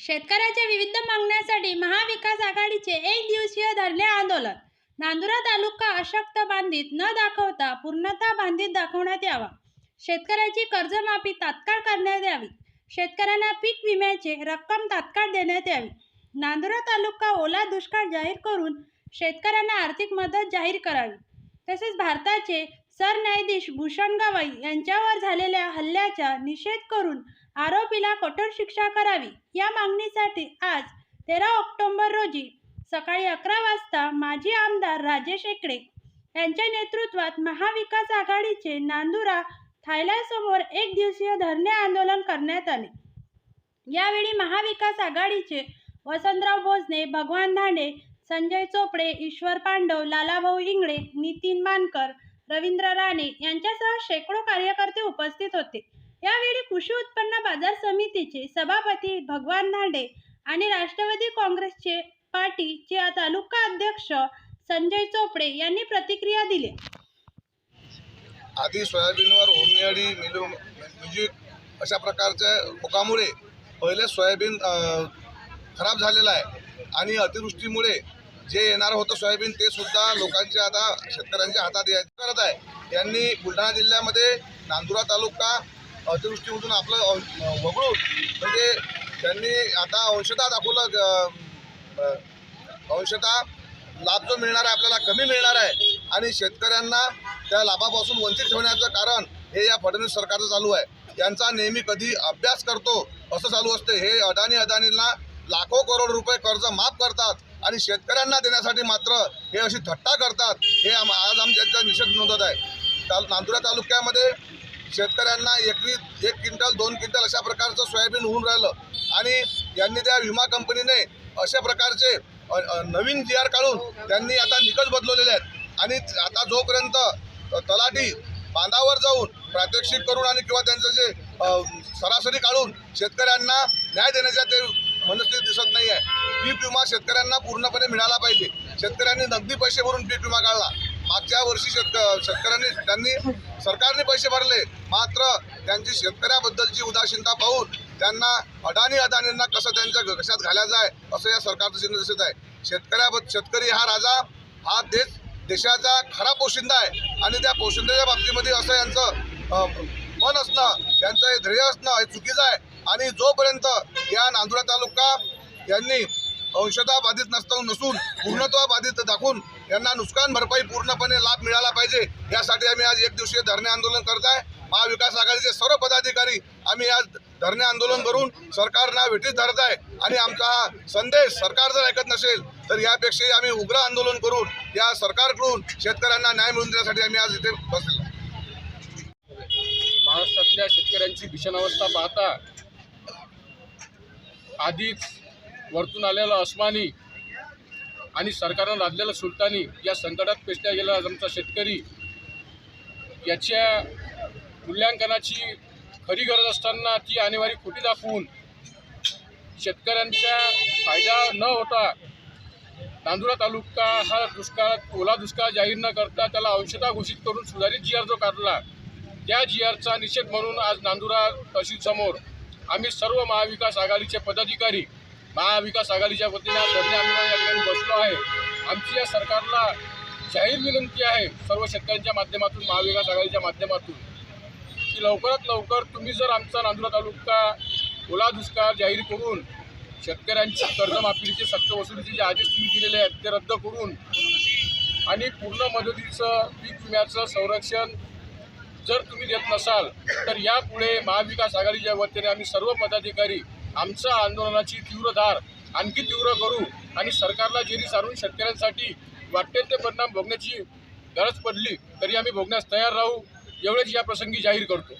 शेतकऱ्याच्या विविध मागण्यासाठी महाविकास आघाडीचे एक दिवसीय धरणे आंदोलन. नांदुरा तालुका अशक्त बांधित न दाखवता पूर्णतः बांधित दाखवण्यात यावा. शेतकऱ्याची कर्जमाफी तात्काळ करण्यात यावी. शेतकऱ्यांना पीक विम्याचे रक्कम तात्काळ देण्यात यावी. नांदुरा तालुका ओला दुष्काळ जाहीर करून शेतकऱ्यांना आर्थिक मदत जाहीर करावी. तसेच भारताचे सरन्यायाधीश भूषण गवई यांच्यावर झालेल्या हल्ल्याचा निषेध करून आरोपीला कठोर शिक्षा करावी. या मागणीसाठी आज तेरा ऑक्टोबर रोजी सकाळी अकरा वाजता माजी आमदार राजेश एकडे यांच्या नेतृत्वात महाविकास आघाडीचे नांदुरा थायलंडसमोर एक दिवसीय धरणे आंदोलन करण्यात आले. यावेळी महाविकास आघाडीचे वसंतराव भोजने भगवान धांडे संजय चोपडे ईश्वर पांडव लालाभाऊ इंगळे नितीन मानकर रवींद्र राणे यांच्यासह शेकडो कार्यकर्ते उपस्थित होते. यावेळी कृषी उत्पन्न बाजार समितीचे सभापती भगवान धांडे आणि राष्ट्रवादी काँग्रेसचे पार्टीचे तालुका अध्यक्ष संजय चोपडे यांनी प्रतिक्रिया दिली. आधी सोयाबीनवर होमनियाडी मिलू म्युझिक अशा प्रकारच्या रोगामुळे पहिले सोयाबीन खराब झालेलं आहे. आणि अतिवृष्टीमुळे जे येणार होतं सोयाबीन ते सुद्धा लोकांच्या आता शेतकऱ्यांच्या हातात यायचं करत आहे. यांनी बुलढाणा जिल्ह्यामध्ये नांदुरा तालुका अतिवृष्टीमधून आपलं वगळून म्हणजे त्यांनी आता अंशतः दाखवलं अंशतः लाभ जो मिळणार आहे आपल्याला कमी मिळणार आहे. आणि शेतकऱ्यांना त्या लाभापासून वंचित ठेवण्याचं कारण हे या फडणवीस सरकारचं चालू आहे. यांचा नेहमी कधी अभ्यास करतो असं चालू असते. हे अडाणी अदानींना लाखो करोड रुपये कर्ज माफ करतात आणि शेतकऱ्यांना देण्यासाठी मात्र हे अशी थट्टा करतात हे आम- आज आमच्या निषेध नोंदत आहे. ताल नांदुरा तालुक्यामध्ये शेतकऱ्यांना एकरी एक क्विंटल दोन क्विंटल अशा प्रकारचं सोयाबीन होऊन राहिलं आणि यांनी त्या विमा कंपनीने अशा प्रकारचे नवीन जी आर काढून त्यांनी आता निकष बदलवलेले आहेत. आणि आता जोपर्यंत तलाठी बांधावर जाऊन प्रात्यक्षिक करून आणि किंवा त्यांचं जे सरासरी काढून शेतकऱ्यांना न्याय देण्याच्या ते मनस्थिती दिसत नाही आहे पीक विमा शेतकऱ्यांना पूर्णपणे मिळाला पाहिजे. शेतकऱ्यांनी नगदी पैसे भरून पीक विमा काढला. मागच्या वर्षी शेतक शेतकऱ्यांनी त्यांनी सरकारने पैसे भरले. मात्र त्यांची शेतकऱ्याबद्दलची उदासीनता पाहून त्यांना अडाणी अदानींना कसं त्यांच्या घशात घालायचं आहे असं या सरकारचं चिन्ह दिसत आहे. शेतकऱ्या शेतकरी हा राजा हा देश देशाचा खरा पोशिंदा आहे. आणि त्या पोशिंद्याच्या बाबतीमध्ये असं यांचं मन असणं यांचं हे ध्येय असणं हे चुकीचं आहे. आणि जोपर्यंत या नांदुरा तालुका यांनी अंशतः बाधित नसता नसून पूर्णत्व बाधित दाखवून यांना नुकसान भरपाई पूर्णपणे लाभ मिळाला पाहिजे यासाठी आम्ही आज एक दिवसीय धरणे आंदोलन करत आहे महाविकास आघाडीचे सर्व पदाधिकारी आम्ही आज धरणे आंदोलन करून सरकारना भेटीत धरत आहे आणि आमचा हा संदेश सरकार जर ऐकत नसेल तर यापेक्षाही आम्ही उग्र आंदोलन करून या सरकारकडून शेतकऱ्यांना न्याय मिळवून देण्यासाठी आम्ही आज इथे बसलेलो आहे. महाराष्ट्रातल्या शेतकऱ्यांची भीषण अवस्था पाहता आधीच वरतून आलेला अस्मानी आणि सरकारनं लादलेलं सुलतानी या संकटात पेचल्या गेला आमचा शेतकरी याच्या मूल्यांकनाची खरी गरज असताना ती आणेवारी खोटी दाखवून शेतकऱ्यांच्या फायदा न होता नांदुरा तालुका हा दुष्काळ ओला दुष्काळ जाहीर न करता त्याला औषधा घोषित करून सुधारित जी आर जो काढला त्या जी आरचा निषेध म्हणून आज नांदुरा तहसीलसमोर आम्ही सर्व महाविकास आघाडीचे पदाधिकारी महाविकास आघाडीच्या वतीने धरणे आंदोलन या ठिकाणी बसलो आहे. आमची या सरकारला जाहीर विनंती आहे सर्व शेतकऱ्यांच्या माध्यमातून महाविकास आघाडीच्या माध्यमातून की लवकरात लवकर तुम्ही जर आमचा नांदुरा तालुका ओला दुष्काळ जाहीर करून शेतकऱ्यांची कर्जमाफीचे सक्त वसुलीचे जे आदेश तुम्ही दिलेले आहेत ते रद्द करून आणि पूर्ण मदतीचं पीक विम्याचं संरक्षण जर तुम्ही देत नसाल तर यापुढे महाविकास आघाडीच्या वतीने आम्ही सर्व पदाधिकारी आमच्या आंदोलनाची तीव्र धार आणखी तीव्र करू आणि सरकारला जेरी सारून शेतकऱ्यांसाठी वाटेल ते परिणाम भोगण्याची गरज पडली तरी आम्ही भोगण्यास तयार राहू. एवढेच या प्रसंगी जाहीर करतो.